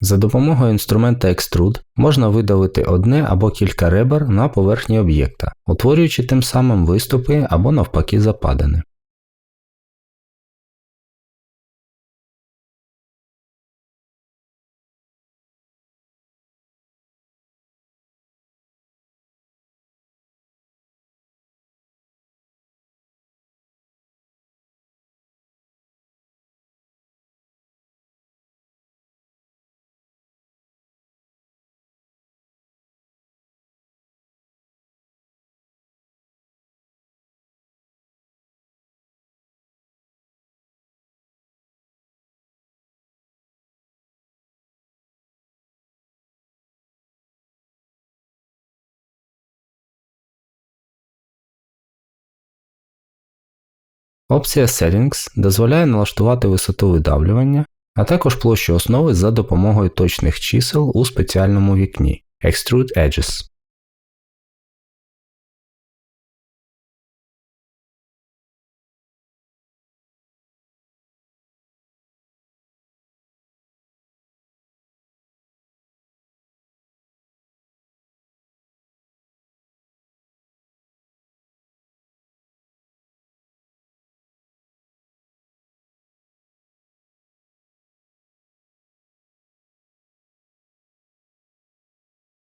За допомогою інструмента Extrude можна видавити одне або кілька ребер на поверхні об'єкта, утворюючи тим самим виступи або навпаки западини. Опція Settings дозволяє налаштувати висоту видавлювання, а також площу основи за допомогою точних чисел у спеціальному вікні Extrude Edges.